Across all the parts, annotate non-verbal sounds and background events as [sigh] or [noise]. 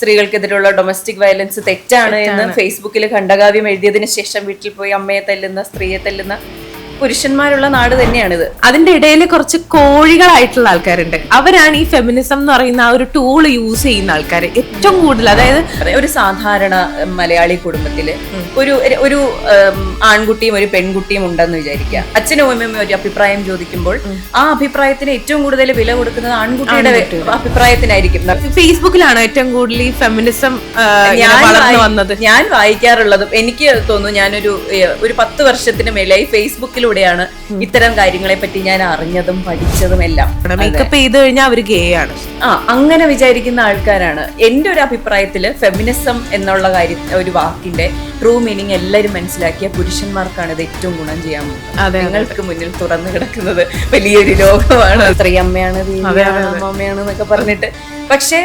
സ്ത്രീകൾക്കെതിരെയുള്ള domestic violence തെറ്റാണ് എന്ന് ഫേസ്ബുക്കിൽ ഖണ്ഡകാവ്യം എഴുതിയതിനു ശേഷം വീട്ടിൽ പോയി അമ്മയെ തല്ലുന്ന സ്ത്രീയെ തല്ലുന്ന പുരുഷന്മാരുള്ള നാട് തന്നെയാണിത്. അതിന്റെ ഇടയിൽ കുറച്ച് കോഴികളായിട്ടുള്ള ആൾക്കാരുണ്ട്. അവരാണ് ഈ ഫെമിനിസം എന്ന് പറയുന്ന ആ ഒരു ടൂൾ യൂസ് ചെയ്യുന്ന ആൾക്കാർ ഏറ്റവും കൂടുതൽ അതായത് ഒരു സാധാരണ മലയാളി കുടുംബത്തിൽ ഒരു ഒരു ആൺകുട്ടിയും ഒരു പെൺകുട്ടിയും ഉണ്ടെന്ന് വിചാരിക്കുക. അച്ഛനും അമ്മയും ഒരു അഭിപ്രായം ചോദിക്കുമ്പോൾ ആ അഭിപ്രായത്തിന് ഏറ്റവും കൂടുതൽ വില കൊടുക്കുന്നത് ആൺകുട്ടിയുടെ അഭിപ്രായത്തിനായിരിക്കും. ഫേസ്ബുക്കിലാണ് ഏറ്റവും കൂടുതൽ ഈ ഫെമിനിസം ഞാൻ വന്നത്. ഞാൻ വായിക്കാറുള്ളതും എനിക്ക് തോന്നുന്നു ഞാനൊരു ഒരു പത്ത് വർഷത്തിന് മേലായി ഫേസ്ബുക്കിലൂടെയാണ് ഇത്തരം കാര്യങ്ങളെ പറ്റി ഞാൻ അറിഞ്ഞതും പഠിച്ചതും എല്ലാം. മേക്കപ്പ് ചെയ്ത് കഴിഞ്ഞാൽ അവർ ഗേ ആണ്. ആ അങ്ങനെ വിചാരിക്കുന്ന ആൾക്കാരാണ്. എന്റെ ഒരു അഭിപ്രായത്തിൽ ഫെമിനിസം എന്നുള്ള കാര്യം ഒരു വാക്കിന്റെ ട്രൂ മീനിങ് എല്ലാവരും മനസ്സിലാക്കിയ പുരുഷന്മാർക്കാണ് ഇത് ഏറ്റവും ഗുണം ചെയ്യാൻ പോകുന്നത്. നിങ്ങൾക്ക് മുന്നിൽ തുറന്നു കിടക്കുന്നത് വലിയൊരു ലോകമാണ്. സ്ത്രീ അമ്മയാണ് അമ്മയാണ് അമ്മമ്മയാണ് എന്നൊക്കെ പറഞ്ഞിട്ട്. പക്ഷേ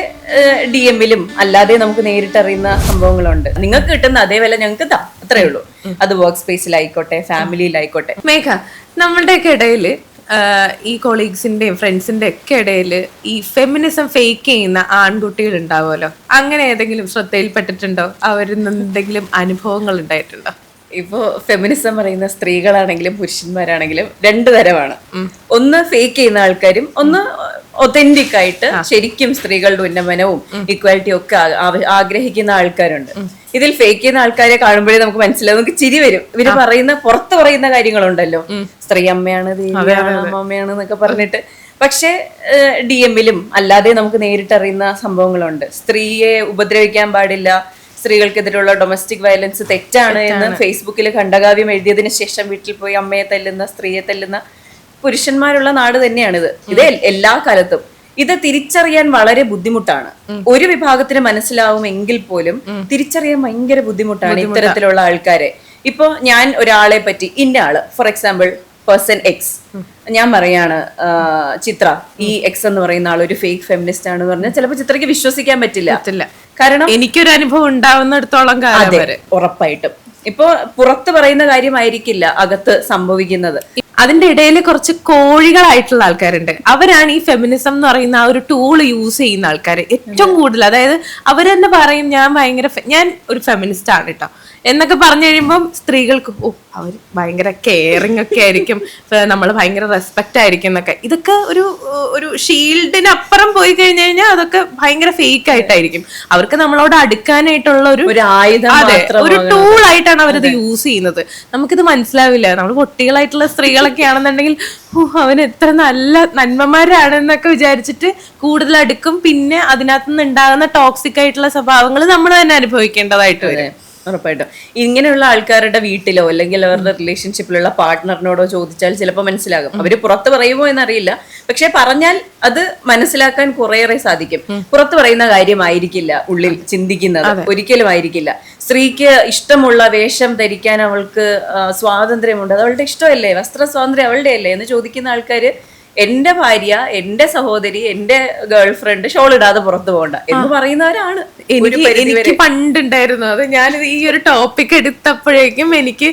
ഡി എമ്മിലും അല്ലാതെ നമുക്ക് നേരിട്ടറിയുന്ന സംഭവങ്ങളുണ്ട്. നിങ്ങൾക്ക് കിട്ടുന്ന അതേ വില ഞങ്ങൾക്ക് താ അത്രേ ഉള്ളൂ. അത് വർക്ക് സ്പേസിലായിക്കോട്ടെ ഫാമിലിയിലായിക്കോട്ടെ മേഘ നമ്മളുടെയൊക്കെ ഇടയിൽ ഈ കൊളീഗ്സിന്റെയും ഫ്രണ്ട്സിന്റെ ഒക്കെ ഇടയിൽ ഈ ഫെമിനിസം ഫേക്ക് ചെയ്യുന്ന ആൺകുട്ടികൾ ഉണ്ടാവുമല്ലോ? അങ്ങനെ ഏതെങ്കിലും ശ്രദ്ധയിൽപ്പെട്ടിട്ടുണ്ടോ? അവരിൽ നിന്ന് എന്തെങ്കിലും അനുഭവങ്ങൾ ഉണ്ടായിട്ടുണ്ടോ? ഇപ്പോ ഫെമിനിസം പറയുന്ന സ്ത്രീകളാണെങ്കിലും പുരുഷന്മാരാണെങ്കിലും രണ്ടു തരമാണ്. ഒന്ന് ഫേക്ക് ചെയ്യുന്ന ആൾക്കാരും ഒന്ന് ഒതന്റിക് ആയിട്ട് ശരിക്കും സ്ത്രീകളുടെ ഉന്നമനവും ഇക്വാലിറ്റിയും ഒക്കെ ആഗ്രഹിക്കുന്ന ആൾക്കാരുണ്ട്. ഇതിൽ ഫേക്ക് ചെയ്യുന്ന ആൾക്കാരെ കാണുമ്പോഴേ നമുക്ക് മനസ്സിലാവും. നമുക്ക് ചിരി വരും. ഇവർ പറയുന്ന പുറത്ത് പറയുന്ന കാര്യങ്ങളുണ്ടല്ലോ. സ്ത്രീ അമ്മയാണ് ദേവിയാണ് അമ്മമ്മയാണ് എന്നൊക്കെ പറഞ്ഞിട്ട്. പക്ഷേ ഡി എമ്മിലും അല്ലാതെ നമുക്ക് നേരിട്ട് അറിയുന്ന സംഭവങ്ങളുണ്ട്. സ്ത്രീയെ ഉപദ്രവിക്കാൻ പാടില്ല. സ്ത്രീകൾക്കെതിരെയുള്ള ഡൊമസ്റ്റിക് വയലൻസ് തെറ്റാണ് എന്ന് ഫേസ്ബുക്കിൽ ഖണ്ഡകാവ്യം എഴുതിയതിനു ശേഷം വീട്ടിൽ പോയി അമ്മയെ തല്ലുന്ന സ്ത്രീയെ തല്ലുന്ന പുരുഷന്മാരുള്ള നാട് തന്നെയാണ് ഇത് ഇത് എല്ലാ കാലത്തും. ഇത് തിരിച്ചറിയാൻ വളരെ ബുദ്ധിമുട്ടാണ്. ഒരു വിഭാഗത്തിന് മനസ്സിലാവുമെങ്കിൽ പോലും തിരിച്ചറിയാൻ ഭയങ്കര ബുദ്ധിമുട്ടാണ് ഇത്തരത്തിലുള്ള ആൾക്കാരെ. ഇപ്പൊ ഞാൻ ഒരാളെ പറ്റി ഇന്ന ആൾ. ഫോർ എക്സാമ്പിൾ പേഴ്സൺ എക്സ് ഞാൻ പറയാണ് ചിത്ര ഈ എക്സ് എന്ന് പറയുന്ന ആൾ ഒരു ഫേക്ക് ഫെമിനിസ്റ്റ് ആണെന്ന് പറഞ്ഞാൽ ചിലപ്പോൾ ചിത്രയ്ക്ക് വിശ്വസിക്കാൻ പറ്റില്ല. കാരണം എനിക്കൊരു അനുഭവം ഉണ്ടാവുന്നിടത്തോളം കാലം ഉറപ്പായിട്ടും. ഇപ്പോ പുറത്ത് പറയുന്ന കാര്യമായിരിക്കില്ല അകത്ത് സംഭവിക്കുന്നത്. അതിന്റെ ഇടയിൽ കുറച്ച് കോഴികളായിട്ടുള്ള ആൾക്കാരുണ്ട്. അവരാണ് ഈ ഫെമിനിസം എന്ന് പറയുന്ന ആ ഒരു ടൂൾ യൂസ് ചെയ്യുന്ന ആൾക്കാർ ഏറ്റവും കൂടുതൽ അതായത് അവർ തന്നെ പറയും ഞാൻ ഭയങ്കര ഞാൻ ഒരു ഫെമിനിസ്റ്റ് ആണ് കേട്ടോ എന്നൊക്കെ പറഞ്ഞു കഴിയുമ്പം സ്ത്രീകൾക്ക് ഓ അവർ ഭയങ്കര കെയറിങ് ഒക്കെ ആയിരിക്കും. നമ്മൾ ഭയങ്കര റെസ്പെക്റ്റ് ആയിരിക്കും എന്നൊക്കെ. ഇതൊക്കെ ഒരു ഒരു ഷീൽഡിനപ്പുറം പോയി കഴിഞ്ഞു കഴിഞ്ഞാൽ അതൊക്കെ ഭയങ്കര ഫേക്ക് ആയിട്ടായിരിക്കും. അവർക്ക് നമ്മളോട് അടുക്കാനായിട്ടുള്ള ഒരു ഒരു ആയുധം അതെ ഒരു ടൂൾ ആയിട്ടാണ് അവരത് യൂസ് ചെയ്യുന്നത്. നമുക്കിത് മനസ്സിലാവില്ല. നമ്മൾ കുട്ടികളായിട്ടുള്ള സ്ത്രീകളൊക്കെ ആണെന്നുണ്ടെങ്കിൽ "ഓ, അവൻ എത്ര നല്ല നന്മമാരാണെന്നൊക്കെ വിചാരിച്ചിട്ട് കൂടുതൽ അടുക്കും. പിന്നെ അതിനകത്തുനിന്ന് ഉണ്ടാകുന്ന ടോക്സിക് ആയിട്ടുള്ള സ്വഭാവങ്ങൾ നമ്മൾ തന്നെ അനുഭവിക്കേണ്ടതായിട്ട് വരും. ഉറപ്പായിട്ടും. ഇങ്ങനെയുള്ള ആൾക്കാരുടെ വീട്ടിലോ അല്ലെങ്കിൽ അവരുടെ റിലേഷൻഷിപ്പിലുള്ള പാർട്ട്ണറിനോടോ ചോദിച്ചാൽ ചിലപ്പോൾ മനസ്സിലാകും. അവർ പുറത്ത് പറയുമോ എന്നറിയില്ല. പക്ഷെ പറഞ്ഞാൽ അത് മനസ്സിലാക്കാൻ കുറേയേറെ സാധിക്കും. പുറത്ത് പറയുന്ന കാര്യമായിരിക്കില്ല ഉള്ളിൽ ചിന്തിക്കുന്നത്. ഒരിക്കലും ആയിരിക്കില്ല. സ്ത്രീക്ക് ഇഷ്ടമുള്ള വേഷം ധരിക്കാൻ അവൾക്ക് സ്വാതന്ത്ര്യമുണ്ട്. അത് അവളുടെ ഇഷ്ടമല്ലേ? വസ്ത്ര സ്വാതന്ത്ര്യം അവളുടെ അല്ലേ എന്ന് ചോദിക്കുന്ന ആൾക്കാര് എന്റെ ഭാര്യ എന്റെ സഹോദരി എന്റെ ഗേൾ ഫ്രണ്ട് ഷോൾ ഇടാതെ പുറത്തു പോകണ്ട എന്ന് പറയുന്നവരാണ് എനിക്ക് എനിക്ക് പണ്ടുണ്ടായിരുന്നു. അത് ഞാൻ ഈ ഒരു ടോപ്പിക് എടുത്തപ്പോഴേക്കും എനിക്ക്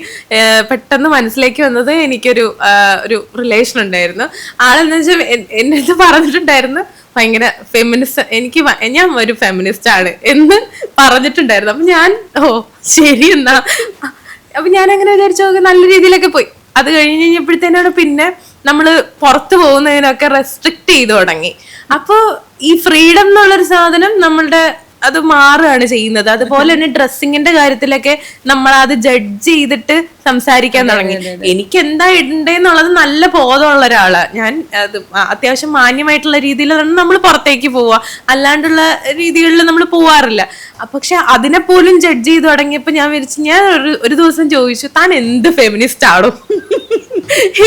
പെട്ടെന്ന് മനസ്സിലേക്ക് വന്നത് എനിക്കൊരു ഒരു റിലേഷൻ ഉണ്ടായിരുന്നു. ആളെന്ന് വെച്ചാൽ എന്നെ പറഞ്ഞിട്ടുണ്ടായിരുന്നു ഭയങ്കര ഫെമിനിസ്റ്റ് എനിക്ക് ഞാൻ ഒരു ഫെമിനിസ്റ്റ് ആണ് എന്ന് പറഞ്ഞിട്ടുണ്ടായിരുന്നു. അപ്പൊ ഞാൻ ഓ ശരി എന്നാ. അപ്പൊ ഞാൻ അങ്ങനെ വിചാരിച്ചു "ഓക്കേ, നല്ല രീതിയിലൊക്കെ പോയി. അത് കഴിഞ്ഞ് കഴിഞ്ഞപ്പോഴത്തേനാണ് പിന്നെ നമ്മൾ പുറത്തു പോകുന്നതിനൊക്കെ റെസ്ട്രിക്ട് ചെയ്തു തുടങ്ങി. അപ്പോൾ ഈ ഫ്രീഡം എന്നുള്ളൊരു സാധനം നമ്മളുടെ അത് മാറുകയാണ് ചെയ്യുന്നത്. അതുപോലെ തന്നെ ഡ്രസ്സിങ്ങിന്റെ കാര്യത്തിലൊക്കെ നമ്മൾ അത് ജഡ്ജ് ചെയ്തിട്ട് സംസാരിക്കാൻ തുടങ്ങി. എനിക്ക് എന്താ ഇടണ്ടേന്നുള്ളത് നല്ല ബോധമുള്ള ഒരാളാണ് ഞാൻ അത് അത്യാവശ്യം മാന്യമായിട്ടുള്ള രീതിയിലാണ് നമ്മൾ പുറത്തേക്ക് പോവുക അല്ലാണ്ടുള്ള രീതികളിൽ നമ്മൾ പോവാറില്ല. പക്ഷെ അതിനെ പോലും ജഡ്ജ് ചെയ്ത് തുടങ്ങിയപ്പോൾ ഞാൻ വിചാരിച്ചു ഞാൻ ഒരു ഒരു ദിവസം ചോദിച്ചു താൻ എന്ത് ഫെമിനിസ്റ്റ് ആണോ?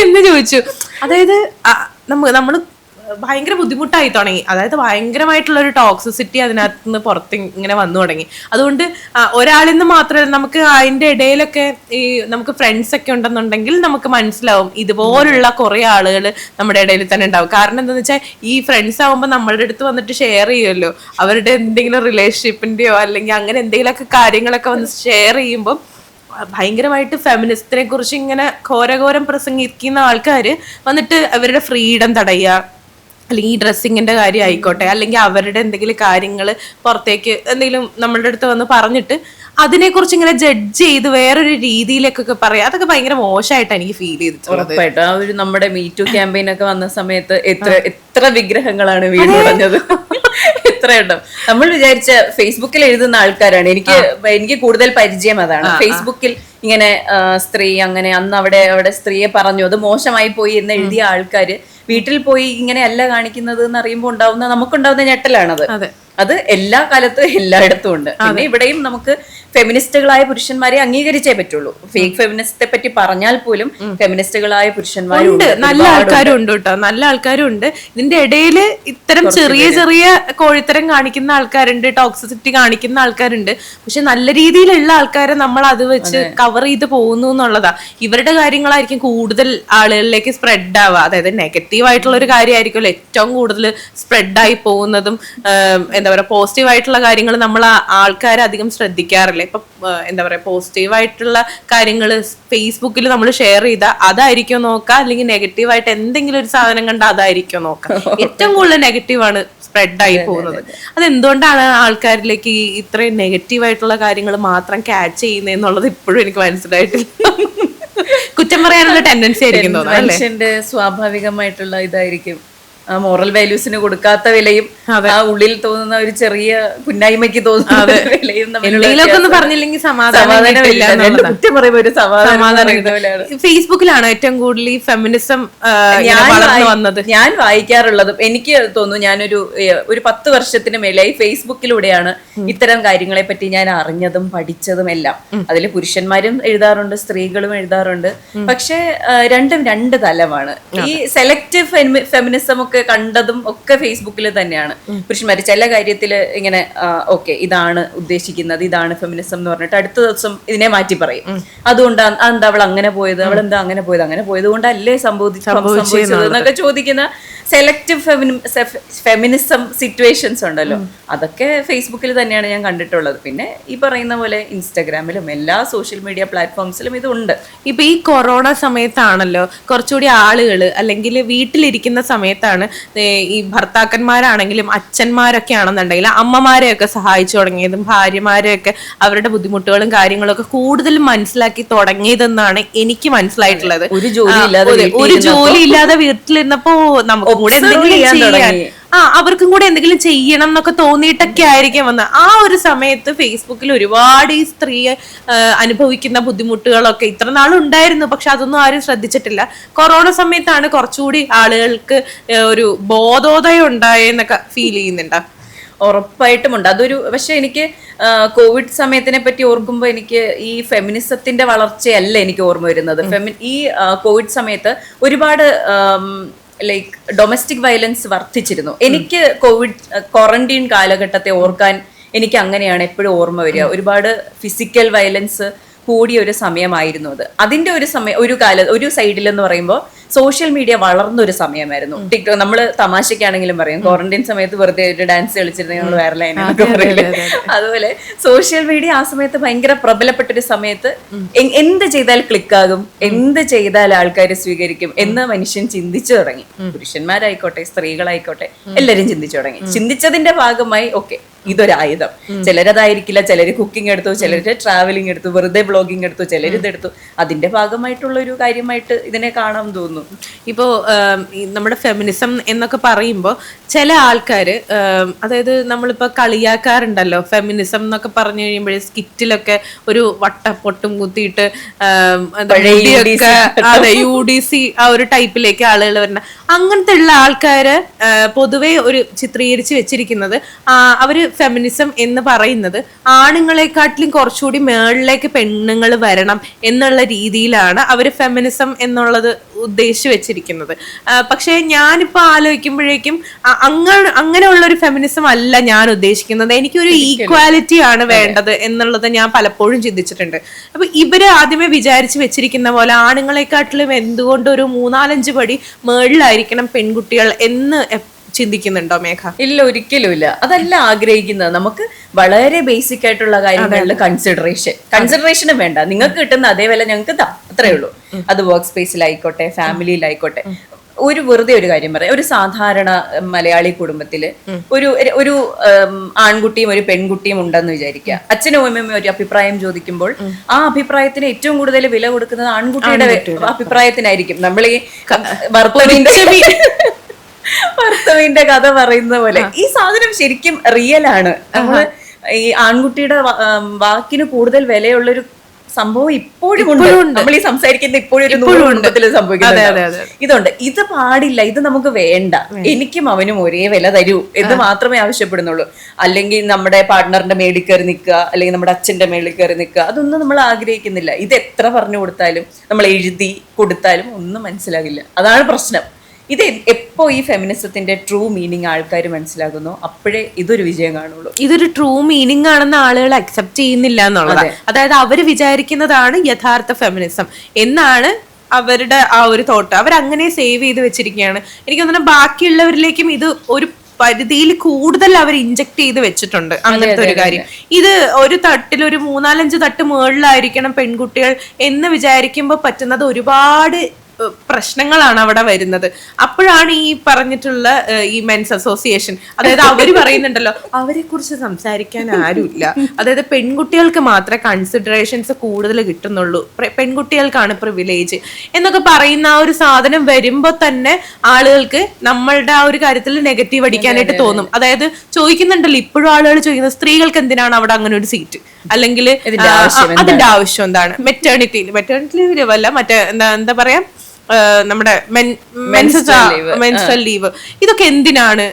എന്ന് ചോദിച്ചു. അതായത് നമ്മൾ നമ്മൾ ഭയങ്കര ബുദ്ധിമുട്ടായി തുടങ്ങി. അതായത് ഭയങ്കരമായിട്ടുള്ള ഒരു ടോക്സിസിറ്റി അതിനകത്ത് നിന്ന് പുറത്ത് ഇങ്ങനെ വന്നു തുടങ്ങി. അതുകൊണ്ട് ഒരാളിൽ നിന്ന് മാത്രമല്ല നമുക്ക് അതിന്റെ ഇടയിലൊക്കെ ഈ നമുക്ക് ഫ്രണ്ട്സ് ഒക്കെ ഉണ്ടെന്നുണ്ടെങ്കിൽ നമുക്ക് മനസ്സിലാവും ഇതുപോലുള്ള കുറെ ആളുകൾ നമ്മുടെ ഇടയിൽ തന്നെ ഉണ്ടാവും. കാരണം എന്താണെന്ന് വെച്ചാൽ ഈ ഫ്രണ്ട്സ് ആവുമ്പോൾ നമ്മളുടെ അടുത്ത് വന്നിട്ട് ഷെയർ ചെയ്യുമല്ലോ അവരുടെ എന്തെങ്കിലും റിലേഷൻഷിപ്പിന്റെയോ അല്ലെങ്കിൽ അങ്ങനെ എന്തെങ്കിലുമൊക്കെ കാര്യങ്ങളൊക്കെ വന്ന് ഷെയർ ചെയ്യുമ്പോൾ ഭയങ്കരമായിട്ട് ഫെമിനിസ്റ്റിനെ കുറിച്ച് ഇങ്ങനെ ഘോരഘോരം പ്രസംഗിക്കുന്ന ആൾക്കാർ വന്നിട്ട് അവരുടെ ഫ്രീഡം തടയുക. അല്ലെങ്കിൽ ഈ ഡ്രസ്സിങ്ങിന്റെ കാര്യം ആയിക്കോട്ടെ അല്ലെങ്കിൽ അവരുടെ എന്തെങ്കിലും കാര്യങ്ങൾ പുറത്തേക്ക് എന്തെങ്കിലും നമ്മളുടെ അടുത്ത് വന്ന് പറഞ്ഞിട്ട് അതിനെക്കുറിച്ച് ഇങ്ങനെ ജഡ്ജ് ചെയ്ത് വേറൊരു രീതിയിലേക്കൊക്കെ പറയാം. അതൊക്കെ ഭയങ്കര മോശമായിട്ടാണ് എനിക്ക് ഫീൽ ചെയ്തത് ഉറപ്പായിട്ടും. ആ ഒരു നമ്മുടെ മീറ്റു ക്യാമ്പയിൻ ഒക്കെ വന്ന സമയത്ത് എത്ര എത്ര വിഗ്രഹങ്ങളാണ് വീടുടഞ്ഞത് [laughs] എത്രയുണ്ടോ നമ്മൾ വിചാരിച്ച ഫേസ്ബുക്കിൽ എഴുതുന്ന ആൾക്കാരാണ്. എനിക്ക് എനിക്ക് കൂടുതൽ പരിചയം അതാണ്. ഫേസ്ബുക്കിൽ ഇങ്ങനെ സ്ത്രീ അങ്ങനെ അന്ന് അവിടെ അവിടെ സ്ത്രീയെ പറഞ്ഞു. അത് മോശമായി പോയി എന്ന് എഴുതിയ ആൾക്കാര് വീട്ടിൽ പോയി ഇങ്ങനെ അല്ല കാണിക്കുന്നത് എന്ന് അറിയുമ്പോൾ ഉണ്ടാവുന്ന നമുക്കുണ്ടാവുന്ന ഞെട്ടലാണത്. അതെ. എല്ലാ കാലത്തും എല്ലായിടത്തും ഉണ്ട്. പിന്നെ ഇവിടെയും നമുക്ക് ഫെമിനിസ്റ്റുകളായ പുരുഷന്മാരെ അംഗീകരിച്ചേ പറ്റുള്ളൂ. ഫേക്ക് ഫെമിനിസ്റ്റെ പറ്റി പറഞ്ഞാൽ പോലും ഫെമിനിസ്റ്റുകളായ പുരുഷന്മാരുണ്ട് നല്ല ആൾക്കാരും ഉണ്ട് കേട്ടോ. നല്ല ആൾക്കാരും ഉണ്ട്. ഇതിന്റെ ഇടയിൽ ഇത്തരം ചെറിയ ചെറിയ കോഴിത്തരം കാണിക്കുന്ന ആൾക്കാരുണ്ട്. ടോക്സിസിറ്റി കാണിക്കുന്ന ആൾക്കാരുണ്ട്. പക്ഷെ നല്ല രീതിയിലുള്ള ആൾക്കാരെ നമ്മൾ അത് വെച്ച് കവർ ചെയ്ത് പോകുന്നു എന്നുള്ളതാ. ഇവരുടെ കാര്യങ്ങളായിരിക്കും കൂടുതൽ ആളുകളിലേക്ക് സ്പ്രെഡ് ആവുക. അതായത് നെഗറ്റീവ് ആയിട്ടുള്ള ഒരു കാര്യമായിരിക്കുമല്ലോ ഏറ്റവും കൂടുതൽ സ്പ്രെഡായി പോകുന്നതും എന്താ പറയുക പോസിറ്റീവ് ആയിട്ടുള്ള കാര്യങ്ങൾ നമ്മൾ ആൾക്കാരെ അധികം ശ്രദ്ധിക്കാറില്ല? ഇപ്പൊ എന്താ പറയാ പോസിറ്റീവായിട്ടുള്ള കാര്യങ്ങൾ ഫേസ്ബുക്കിൽ നമ്മൾ ഷെയർ ചെയ്താൽ അതായിരിക്കും നോക്കുക അല്ലെങ്കിൽ നെഗറ്റീവായിട്ട് എന്തെങ്കിലും ഒരു സാധനം കണ്ടാൽ അതായിരിക്കും നോക്കുക [laughs] ഏറ്റവും കൂടുതൽ നെഗറ്റീവാണ് ആണ് സ്പ്രെഡ് ആയി പോകുന്നത്. അതെന്തുകൊണ്ടാണ് ആൾക്കാരിലേക്ക് ഈ ഇത്രയും നെഗറ്റീവ് ആയിട്ടുള്ള കാര്യങ്ങൾ മാത്രം ക്യാച്ച് ചെയ്യുന്നതെന്നുള്ളത് ഇപ്പോഴും എനിക്ക് മനസ്സിലായിട്ടില്ല. [laughs] കുറ്റം പറയാനുള്ള ടെൻഡൻസി ആയിരിക്കും സ്വാഭാവികമായിട്ടുള്ള ഇതായിരിക്കും. മോറൽ വാല്യൂസിന് കൊടുക്കാത്ത വിലയും ആ ഉള്ളിൽ തോന്നുന്ന ഒരു ചെറിയ കുന്നായ്മയ്ക്ക് തോന്നുന്ന വിലയും ഒന്ന് പറഞ്ഞില്ലെങ്കിൽ സമാധാനം സമാധാനം ഒരു. ഫേസ്ബുക്കിലാണോ ഏറ്റവും കൂടുതൽ ഈ ഫെമിനിസം വന്നത്. ഞാൻ വായിക്കാറുള്ളതും എനിക്ക് തോന്നുന്നു ഞാനൊരു ഒരു പത്ത് വർഷത്തിന് മേലായി ഫേസ്ബുക്കിലൂടെയാണ് ഇത്തരം കാര്യങ്ങളെ പറ്റി ഞാൻ അറിഞ്ഞതും പഠിച്ചതും എല്ലാം. അതിൽ പുരുഷന്മാരും എഴുതാറുണ്ട് സ്ത്രീകളും എഴുതാറുണ്ട്. പക്ഷെ രണ്ടും രണ്ട് തലമാണ്. ഈ സെലക്റ്റീവ് ഫെമിനിസം ഒക്കെ കണ്ടതും ഒക്കെ ഫേസ്ബുക്കിൽ തന്നെയാണ്. പുരുഷന്മാർ ചില കാര്യത്തിൽ ഇങ്ങനെ ഓക്കെ ഇതാണ് ഉദ്ദേശിക്കുന്നത് ഇതാണ് ഫെമിനിസം എന്ന് പറഞ്ഞിട്ട് അടുത്ത ദിവസം ഇതിനെ മാറ്റി പറയും. അതുകൊണ്ട് എന്താ അവൾ അങ്ങനെ പോയത് അവൾ എന്താ അങ്ങനെ പോയത് അങ്ങനെ പോയത് കൊണ്ടല്ലേ സംഭവി സംഭവിച്ചത് എന്നൊക്കെ ചോദിക്കുന്ന സെലക്റ്റീവ് ഫെമിനിസം സിറ്റുവേഷൻസ് ഉണ്ടല്ലോ. അതൊക്കെ ഫേസ്ബുക്കിൽ തന്നെയാണ് ഞാൻ കണ്ടിട്ടുള്ളത്. പിന്നെ ഈ പറയുന്ന പോലെ ഇൻസ്റ്റാഗ്രാമിലും എല്ലാ സോഷ്യൽ മീഡിയ പ്ലാറ്റ്ഫോംസിലും ഇതുണ്ട്. ഇപ്പൊ ഈ കൊറോണ സമയത്താണല്ലോ കുറച്ചുകൂടി ആളുകൾ അല്ലെങ്കിൽ വീട്ടിലിരിക്കുന്ന സമയത്താണ് ഈ ഭർത്താക്കന്മാരാണെങ്കിലും അച്ഛന്മാരൊക്കെ ആണെന്നുണ്ടെങ്കിൽ അമ്മമാരെയൊക്കെ സഹായിച്ചു തുടങ്ങിയതും ഭാര്യമാരെയൊക്കെ അവരുടെ ബുദ്ധിമുട്ടുകളും കാര്യങ്ങളും ഒക്കെ കൂടുതൽ മനസ്സിലാക്കി തുടങ്ങിയതെന്നാണ് എനിക്ക് മനസ്സിലായിട്ടുള്ളത് ഒരു ജോലി ഇല്ലാതെ ഒരു- ഒരു ഇല്ലാതെ വീട്ടിലിരുന്നപ്പോ നമുക്ക് കൂടെ എന്തെങ്കിലും ചെയ്യാൻ. ആ അവർക്കും കൂടെ എന്തെങ്കിലും ചെയ്യണം എന്നൊക്കെ തോന്നിയിട്ടൊക്കെ ആയിരിക്കും വന്നത്. ആ ഒരു സമയത്ത് ഫേസ്ബുക്കിൽ ഒരുപാട് ഈ സ്ത്രീയെ അനുഭവിക്കുന്ന ബുദ്ധിമുട്ടുകളൊക്കെ ഇത്ര നാളുണ്ടായിരുന്നു പക്ഷെ അതൊന്നും ആരും ശ്രദ്ധിച്ചിട്ടില്ല. കൊറോണ സമയത്താണ് കുറച്ചുകൂടി ആളുകൾക്ക് ഒരു ബോധോദയം ഉണ്ടായെന്നൊക്കെ ഫീൽ ചെയ്യുന്നുണ്ട്. ഉറപ്പായിട്ടും ഉണ്ട്. അതൊരു പക്ഷെ എനിക്ക് കോവിഡ് സമയത്തിനെ പറ്റി ഓർക്കുമ്പോൾ എനിക്ക് ഈ ഫെമിനിസത്തിന്റെ വളർച്ചയല്ല എനിക്ക് ഓർമ്മ വരുന്നത്. ഫെമി ഈ കോവിഡ് സമയത്ത് ഒരുപാട് ലൈക്ക് ഡൊമസ്റ്റിക് വയലൻസ് വർദ്ധിച്ചിരുന്നു. എനിക്ക് കോവിഡ് ക്വാറന്റീൻ കാലഘട്ടത്തെ ഓർക്കാൻ എനിക്ക് അങ്ങനെയാണ് എപ്പോഴും ഓർമ്മ വരിക. ഒരുപാട് ഫിസിക്കൽ വയലൻസ് കൂടിയ ഒരു സമയമായിരുന്നു അത്. അതിന്റെ ഒരു സമയം ഒരു കാല ഒരു സൈഡിൽ എന്ന് പറയുമ്പോൾ സോഷ്യൽ മീഡിയ വളർന്ന ഒരു സമയമായിരുന്നു ടിക്ടോക്ക് നമ്മൾ തമാശക്കാണെങ്കിലും പറയും ക്വാറന്റൈൻ സമയത്ത് വെറുതെ ഒരു ഡാൻസ് കളിച്ചിരുന്നു നമ്മൾ വേറെ എന്നൊക്കെ പറയില്ലേ അതുപോലെ സോഷ്യൽ മീഡിയ ആ സമയത്ത് ഭയങ്കര പ്രബലപ്പെട്ട ഒരു സമയത്ത് എന്ത് ചെയ്താൽ ക്ലിക്കാകും എന്ത് ചെയ്താൽ ആൾക്കാർ സ്വീകരിക്കും എന്ന് മനുഷ്യൻ ചിന്തിച്ചു തുടങ്ങി. പുരുഷന്മാരായിക്കോട്ടെ സ്ത്രീകളായിക്കോട്ടെ എല്ലാരും ചിന്തിച്ചു തുടങ്ങി. ചിന്തിച്ചതിന്റെ ഭാഗമായി ഓക്കെ ഇതൊരായുധം. ചിലരതായിരിക്കില്ല ചിലർ കുക്കിംഗ് എടുത്തു ചിലർ ട്രാവലിംഗ് എടുത്തു വെറുതെ ബ്ലോഗിംഗ് എടുത്തു ചിലർ ഇതെടുത്തു. അതിന്റെ ഭാഗമായിട്ടുള്ള ഒരു കാര്യമായിട്ട് ഇതിനെ കാണാൻ തോന്നുന്നു. ഇപ്പോ നമ്മുടെ ഫെമിനിസം എന്നൊക്കെ പറയുമ്പോൾ ചില ആൾക്കാർ അതായത് നമ്മളിപ്പോൾ കളിയാക്കാറുണ്ടല്ലോ ഫെമിനിസം എന്നൊക്കെ പറഞ്ഞു കഴിയുമ്പോഴേ സ്കിറ്റിലൊക്കെ ഒരു കുത്തിയിട്ട് എന്താ പഴയ മുടിയൊക്കെ അതെ യു ഡി സി ആ ഒരു ടൈപ്പിലേക്ക് ആളുകൾ വരുന്ന അങ്ങനത്തെ ഉള്ള ആൾക്കാര് പൊതുവെ ഒരു ചിത്രീകരിച്ച് വെച്ചിരിക്കുന്നത് അവർ ഫെമിനിസം എന്ന് പറയുന്നത് ആണുങ്ങളെക്കാട്ടിലും കുറച്ചുകൂടി മേളിലേക്ക് പെണ്ണുങ്ങൾ വരണം എന്നുള്ള രീതിയിലാണ് അവർ ഫെമിനിസം എന്നുള്ളത് ഉദ്ദേശിച്ച് വെച്ചിരിക്കുന്നത്. പക്ഷേ ഞാനിപ്പോൾ ആലോചിക്കുമ്പോഴേക്കും അങ്ങ അങ്ങനെ അങ്ങനെയുള്ള ഒരു ഫെമിനിസം അല്ല ഞാൻ ഉദ്ദേശിക്കുന്നത്. എനിക്കൊരു ഈക്വാലിറ്റി ആണ് വേണ്ടത് എന്നുള്ളത് ഞാൻ പലപ്പോഴും ചിന്തിച്ചിട്ടുണ്ട്. അപ്പൊ ഇവർ ആദ്യമേ വിചാരിച്ച് വെച്ചിരിക്കുന്ന പോലെ ആണുങ്ങളെക്കാട്ടിലും എന്തുകൊണ്ട് ഒരു മൂന്നാലഞ്ച് പടി മേളിലായിരിക്കണം പെൺകുട്ടികൾ എന്ന് ചിന്തിക്കുന്നുണ്ടോ മേഘ? ഇല്ല ഒരിക്കലും ഇല്ല. അതല്ല ആഗ്രഹിക്കുന്നത്. നമുക്ക് വളരെ ബേസിക് ആയിട്ടുള്ള കാര്യങ്ങളിൽ കൺസിഡറേഷൻ കൺസിഡറേഷനും വേണ്ട. നിങ്ങൾക്ക് കിട്ടുന്ന അതേ വില ഞങ്ങൾക്ക് താ അത്രേ ഉള്ളൂ. അത് വർക്ക് സ്പേസിലായിക്കോട്ടെ ഫാമിലിയിലായിക്കോട്ടെ ഒരു വെറുതെ ഒരു കാര്യം പറയാം. ഒരു സാധാരണ മലയാളി കുടുംബത്തിൽ ഒരു ഒരു ആൺകുട്ടിയും ഒരു പെൺകുട്ടിയും ഉണ്ടെന്ന് വിചാരിക്കുക. അച്ഛനും അമ്മയും ഒരു അഭിപ്രായം ചോദിക്കുമ്പോൾ ആ അഭിപ്രായത്തിന് ഏറ്റവും കൂടുതൽ വില കൊടുക്കുന്നത് ആൺകുട്ടിയുടെ അഭിപ്രായത്തിനായിരിക്കും. നമ്മൾ ഈ [laughs] ഭർത്തവിന്റെ കഥ പറയുന്ന പോലെ. ഈ സാധനം ശരിക്കും റിയൽ ആണ്. നമ്മൾ ഈ ആൺകുട്ടിയുടെ വാക്കിന് കൂടുതൽ വിലയുള്ളൊരു സംഭവം ഇപ്പോഴും ഉണ്ട്. നമ്മൾ ഈ സംസാരിക്കുന്ന ഇപ്പോഴും ഒരു നൂറ് കുടുംബത്തിൽ സംഭവിക്കുന്നത് ഇതുണ്ട്. ഇത് പാടില്ല. ഇത് നമുക്ക് വേണ്ട. എനിക്കും അവനും ഒരേ വില തരൂ എന്ന് മാത്രമേ ആവശ്യപ്പെടുന്നുള്ളൂ. അല്ലെങ്കിൽ നമ്മുടെ പാർട്ട്ണറിന്റെ മേളിൽ കയറി നിൽക്കുക അല്ലെങ്കിൽ നമ്മുടെ അച്ഛന്റെ മേളിൽ കയറി നിൽക്കുക. അതൊന്നും നമ്മൾ ആഗ്രഹിക്കുന്നില്ല. ഇത് എത്ര പറഞ്ഞു കൊടുത്താലും നമ്മൾ എഴുതി കൊടുത്താലും ഒന്നും മനസ്സിലാകില്ല അതാണ് പ്രശ്നം. ഇത് എപ്പോ ഈ ഫെമിനിസത്തിന്റെ ട്രൂ മീനിങ് ആൾക്കാർ മനസ്സിലാകുന്നു? അപ്പോഴേ ഇതൊരു വിജയം കാണുള്ളൂ. ഇതൊരു ട്രൂ മീനിങ് ആണെന്ന് ആളുകൾ അക്സെപ്റ്റ് ചെയ്യുന്നില്ല എന്നുള്ളത്. അതായത് അവർ വിചാരിക്കുന്നതാണ് യഥാർത്ഥ ഫെമിനിസം എന്നാണ് അവരുടെ ആ ഒരു തോട്ട് അവരങ്ങനെ സേവ് ചെയ്ത് വെച്ചിരിക്കുകയാണ്. എനിക്ക് തോന്നുന്നു ബാക്കിയുള്ളവരിലേക്കും ഇത് ഒരു പരിധിയിൽ കൂടുതൽ അവർ ഇഞ്ചക്ട് ചെയ്ത് വെച്ചിട്ടുണ്ട്. അങ്ങനത്തെ ഒരു കാര്യം. ഇത് ഒരു തട്ടിൽ ഒരു മൂന്നാലഞ്ച് തട്ട് മുകളിലായിരിക്കണം പെൺകുട്ടികൾ എന്ന് വിചാരിക്കുമ്പോൾ പറ്റുന്നത് ഒരുപാട് പ്രശ്നങ്ങളാണ് അവിടെ വരുന്നത്. അപ്പോഴാണ് ഈ പറഞ്ഞിട്ടുള്ള ഈ മെൻസ് അസോസിയേഷൻ അതായത് അവർ പറയുന്നുണ്ടല്ലോ അവരെ കുറിച്ച് സംസാരിക്കാൻ ആരുമില്ല. അതായത് പെൺകുട്ടികൾക്ക് മാത്രമേ കൺസിഡറേഷൻസ് കൂടുതൽ കിട്ടുന്നുള്ളൂ. പെൺകുട്ടികൾക്കാണ് പ്രിവിലേജ് എന്നൊക്കെ പറയുന്ന ആ ഒരു സാധനം വരുമ്പോ തന്നെ ആളുകൾക്ക് നമ്മളുടെ ആ ഒരു കാര്യത്തിൽ നെഗറ്റീവ് അടിക്കാനായിട്ട് തോന്നും. അതായത് ചോദിക്കുന്നുണ്ടല്ലോ ഇപ്പോഴും ആളുകൾ ചോദിക്കുന്നത് സ്ത്രീകൾക്ക് എന്തിനാണ് അവിടെ അങ്ങനെ ഒരു സീറ്റ് അല്ലെങ്കിൽ അതിന്റെ ആവശ്യം എന്താണ്? മെറ്റേണിറ്റി മെറ്റേണിറ്റി ലീവ് അല്ല മറ്റേ എന്താ എന്താ പറയാ? നമ്മുടെ മെൻസൽ ലീവ് ഇതൊക്കെ എന്തിനാണ്?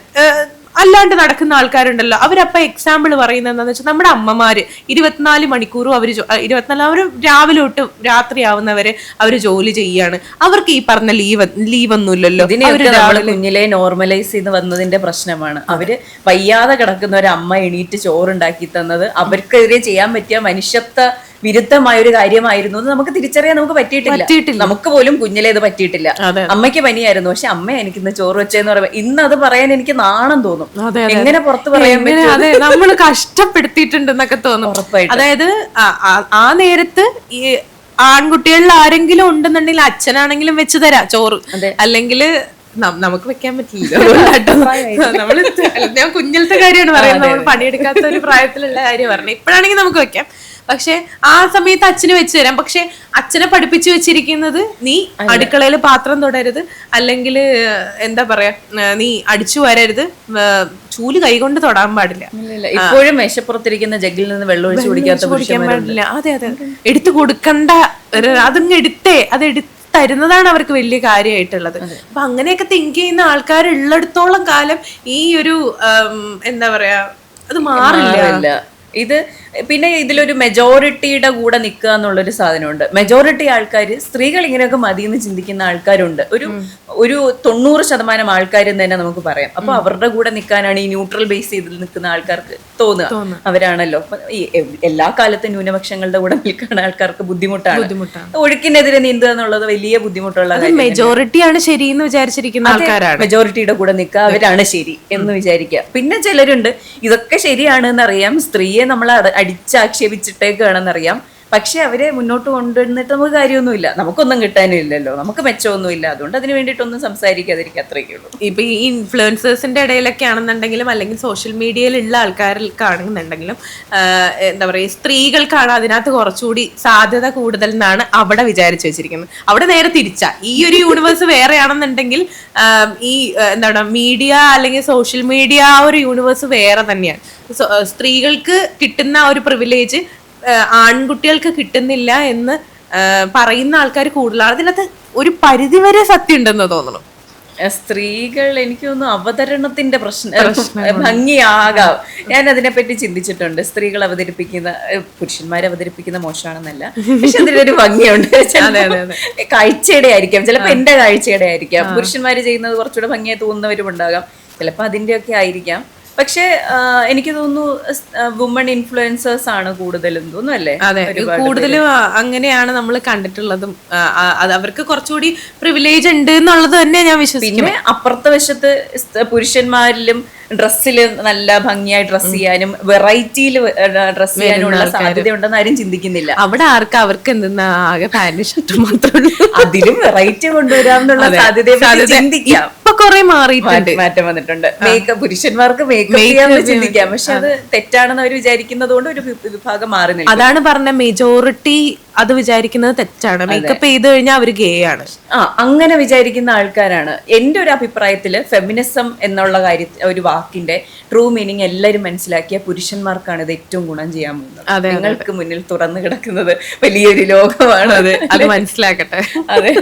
അല്ലാണ്ട് നടക്കുന്ന ആൾക്കാരുണ്ടല്ലോ. അവരപ്പ എക്സാമ്പിൾ പറയുന്നത് എന്താണെന്ന് വെച്ചാൽ നമ്മുടെ അമ്മമാര് ഇരുപത്തിനാല് മണിക്കൂറും അവർ ഇരുപത്തിനാല് അവർ രാവിലെ തൊട്ട് രാത്രിയാവുന്നവരെ അവർ ജോലി ചെയ്യാണ്. അവർക്ക് ഈ പറഞ്ഞ ലീവ് ലീവ് ഒന്നുമില്ലല്ലോ. ഇതിനെയൊക്കെ നമ്മൾ കുഞ്ഞിലെ നോർമലൈസ് ചെയ്ത് വന്നതിന്റെ പ്രശ്നമാണ്. അവർ വയ്യാതെ കിടക്കുന്ന ഒരു അമ്മ എണീറ്റ് ചോറുണ്ടാക്കി തന്നത്. അവർക്കെതിരെ ചെയ്യാൻ പറ്റിയ മനുഷ്യത്വ വിരുദ്ധമായ ഒരു കാര്യമായിരുന്നു എന്ന് നമുക്ക് തിരിച്ചറിയാൻ നമുക്ക് പറ്റിയിട്ടില്ല. നമുക്ക് പോലും കുഞ്ഞിലെ ഇത് പറ്റിയിട്ടില്ല. അമ്മയ്ക്ക് പനിയായിരുന്നു. പക്ഷെ അമ്മ എനിക്ക് ഇന്ന് ചോറ് വെച്ചെന്ന് പറയുമ്പോൾ ഇന്ന് അത് പറയാൻ എനിക്ക് നാണം തോന്നും. എങ്ങനെ പുറത്ത് പറയാൻ അതെ നമ്മൾ കഷ്ടപ്പെടുത്തിയിട്ടുണ്ടെന്നൊക്കെ തോന്നും. ഉറപ്പായിട്ടും. അതായത് ആ- നേരത്ത് ഈ ആൺകുട്ടികളിൽ ആരെങ്കിലും ഉണ്ടെന്നുണ്ടെങ്കിൽ അച്ഛനാണെങ്കിലും വെച്ച് തരാം ചോറ്. അല്ലെങ്കിൽ നമുക്ക് വെക്കാൻ പറ്റില്ല. [laughs] നമ്മൾ നമ്മൾ ഞാൻ കുഞ്ഞിലത്തെ കാര്യമാണ് പറയുന്നത്. നമ്മൾ പണിയെടുക്കാത്ത ഒരു പ്രായത്തിലുള്ള കാര്യം പറഞ്ഞത്. ഇപ്പോഴാണെങ്കിൽ നമുക്ക് വെക്കാം. പക്ഷെ ആ സമയത്ത് അച്ഛന് വെച്ച് തരാം. പക്ഷെ അച്ഛനെ പഠിപ്പിച്ചു വെച്ചിരിക്കുന്നത് നീ അടുക്കളയിൽ പാത്രം തൊടരുത്. അല്ലെങ്കിൽ എന്താ പറയാ നീ അടിച്ചു വരരുത്. ചൂൽ കൈകൊണ്ട് തൊടാൻ പാടില്ല. ഇപ്പോഴും മേശപ്പുറത്തിരിക്കുന്ന ജഗ്ഗിൽ നിന്ന് വെള്ളം ഒഴിച്ച് കുടിക്കാത്ത കുടിക്കാൻ പാടില്ല. അതെ അതെ. എടുത്തു കൊടുക്കണ്ട. ഒരു- അതങ്ങ് എടുത്തേ. അത് എടുത്ത് തരുന്നതാണ് അവർക്ക് വലിയ കാര്യമായിട്ടുള്ളത്. അപ്പൊ അങ്ങനെയൊക്കെ തിങ്ക് ചെയ്യുന്ന ആൾക്കാരുള്ളിടത്തോളം കാലം ഈ ഒരു എന്താ പറയാ അത് മാറില്ല. ഇത് പിന്നെ ഇതിലൊരു മെജോറിറ്റിയുടെ കൂടെ നിൽക്കുക എന്നുള്ളൊരു സാധനമുണ്ട്. മെജോറിറ്റി ആൾക്കാർ സ്ത്രീകൾ ഇങ്ങനെയൊക്കെ മതിയെന്ന് ചിന്തിക്കുന്ന ആൾക്കാരുണ്ട്. ഒരു ഒരു തൊണ്ണൂറ് ശതമാനം ആൾക്കാരും തന്നെ നമുക്ക് പറയാം. അപ്പൊ അവരുടെ കൂടെ നിൽക്കാനാണ് ഈ ന്യൂട്രൽ ബേസ് ചെയ്ത് നിൽക്കുന്ന ആൾക്കാർക്ക് തോന്നുക. അവരാണല്ലോ. എല്ലാ കാലത്തും ന്യൂനപക്ഷങ്ങളുടെ കൂടെ നിൽക്കുന്ന ആൾക്കാർക്ക് ബുദ്ധിമുട്ടാണ്. ഒഴുക്കിനെതിരെ നീന്തുക എന്നുള്ളത് വലിയ ബുദ്ധിമുട്ടുള്ള മെജോറിറ്റിയാണ് ശരി എന്ന് വിചാരിച്ചിരിക്കുന്ന ആൾക്കാരാണ്. മെജോറിറ്റിയുടെ കൂടെ നിൽക്കുക അവരാണ് ശരി എന്ന് വിചാരിക്കുക. പിന്നെ ചിലരുണ്ട് ഇതൊക്കെ ശരിയാണ് എന്നറിയാം. സ്ത്രീയെ നമ്മൾ അടിച്ചാക്ഷേപിച്ചിട്ടേക്കാണെന്നറിയാം. പക്ഷെ അവരെ മുന്നോട്ട് കൊണ്ടുവന്നിട്ട് നമുക്ക് കാര്യമൊന്നുമില്ല. നമുക്കൊന്നും കിട്ടാനില്ലല്ലോ. നമുക്ക് മെച്ചമൊന്നുമില്ല. അതുകൊണ്ട് അതിന് വേണ്ടിയിട്ടൊന്നും സംസാരിക്കാതിരിക്കുക അത്രയൊക്കെ ഉള്ളൂ. ഇപ്പൊ ഈ ഇൻഫ്ലുവൻസേഴ്സിന്റെ ഇടയിലൊക്കെ ആണെന്നുണ്ടെങ്കിലും അല്ലെങ്കിൽ സോഷ്യൽ മീഡിയയിലുള്ള ആൾക്കാർക്കാണെന്നുണ്ടെങ്കിലും ആഹ് എന്താ പറയുക സ്ത്രീകൾക്കാണ് അതിനകത്ത് കുറച്ചുകൂടി സാധ്യത കൂടുതൽ എന്നാണ് അവിടെ വിചാരിച്ചു വെച്ചിരിക്കുന്നത്. അവിടെ നേരെ തിരിച്ച. ഈ ഒരു യൂണിവേഴ്സ് വേറെയാണെന്നുണ്ടെങ്കിൽ ഈ എന്താണ് മീഡിയ അല്ലെങ്കിൽ സോഷ്യൽ മീഡിയ ആ ഒരു യൂണിവേഴ്സ് വേറെ തന്നെയാണ്. സ്ത്രീകൾക്ക് കിട്ടുന്ന ഒരു പ്രിവിലേജ് ആൺകുട്ടികൾക്ക് കിട്ടുന്നില്ല എന്ന് പറയുന്ന ആൾക്കാർ കൂടുതലാണ്. അതിനകത്ത് ഒരു പരിധിവരെ സത്യം ഉണ്ടെന്ന് തോന്നുന്നു സ്ത്രീകൾ എനിക്ക് തോന്നുന്നു അവതരണത്തിന്റെ പ്രശ്നം ഭംഗിയാകാം. ഞാൻ അതിനെപ്പറ്റി ചിന്തിച്ചിട്ടുണ്ട്. സ്ത്രീകൾ അവതരിപ്പിക്കുന്ന പുരുഷന്മാരെ അവതരിപ്പിക്കുന്ന മോശമാണെന്നല്ല. പക്ഷെ അതിലൊരു ഭംഗിയുണ്ട്. കാഴ്ചയുടെ ആയിരിക്കാം ചിലപ്പോ എന്റെ കാഴ്ചയുടെ ആയിരിക്കാം പുരുഷന്മാർ ചെയ്യുന്നത് കുറച്ചുകൂടെ ഭംഗിയായി തോന്നുന്നവരും ഉണ്ടാകാം ചിലപ്പോ അതിന്റെയൊക്കെ ആയിരിക്കാം. പക്ഷെ എനിക്ക് തോന്നുന്നു വുമൺ ഇൻഫ്ലുവൻസേഴ്സ് ആണ് കൂടുതലും തോന്നുന്നു അല്ലേ? അതെ കൂടുതലും അങ്ങനെയാണ് നമ്മൾ കണ്ടിട്ടുള്ളതും. അത് അവർക്ക് കുറച്ചുകൂടി പ്രിവിലേജ് ഉണ്ട് എന്നുള്ളത് തന്നെ ഞാൻ വിശ്വസിക്കുന്നു അപ്പുറത്തെ വശത്ത് പുരുഷന്മാരിലും ഡ്രസ്സിൽ നല്ല ഭംഗിയായി ഡ്രസ് ചെയ്യാനും വെറൈറ്റിയിൽ ഡ്രസ് ചെയ്യാനുള്ള സാധ്യത ഉണ്ടെന്ന് ആരും ചിന്തിക്കുന്നില്ല. അവിടെ ആർക്കും അവർക്ക് എന്തെന്നാ ആകെ പാന്റ് ഷർട്ട് മാത്രമേ. അതിലും വെറൈറ്റി കൊണ്ടുവരാമെന്നുള്ള സാധ്യത ചിന്തിക്കാം. ഇപ്പൊ കൊറേ മാറിയിട്ടുണ്ട്. മാറ്റം- മാറ്റം വന്നിട്ടുണ്ട്. മേക്കപ്പ് പുരുഷന്മാർക്ക് മേക്കപ്പ് ചെയ്യാമെന്ന് ചിന്തിക്കാം. പക്ഷെ അത്. തെറ്റാണെന്ന് അവർ വിചാരിക്കുന്നത് കൊണ്ട് ഒരു വിഭാഗം മാറി അതാണ് പറഞ്ഞ മെജോറിറ്റി അത് വിചാരിക്കുന്നത് തെറ്റാണ്. മേക്കപ്പ് ചെയ്ത് കഴിഞ്ഞാൽ അവർ ഗേ ആണ്. ആ അങ്ങനെ വിചാരിക്കുന്ന ആൾക്കാരാണ്. എന്റെ ഒരു അഭിപ്രായത്തിൽ ഫെമിനിസം എന്നുള്ള കാര്യ ഒരു വാക്കിന്റെ ട്രൂ മീനിങ് എല്ലാവരും മനസ്സിലാക്കിയ പുരുഷന്മാർക്കാണ് ഇത് ഏറ്റവും ഗുണം ചെയ്യാൻ പോകുന്നത്. നിങ്ങൾക്ക് മുന്നിൽ തുറന്നു കിടക്കുന്നത് വലിയൊരു ലോകമാണ്. അത് മനസ്സിലാക്കട്ടെ. അതെ.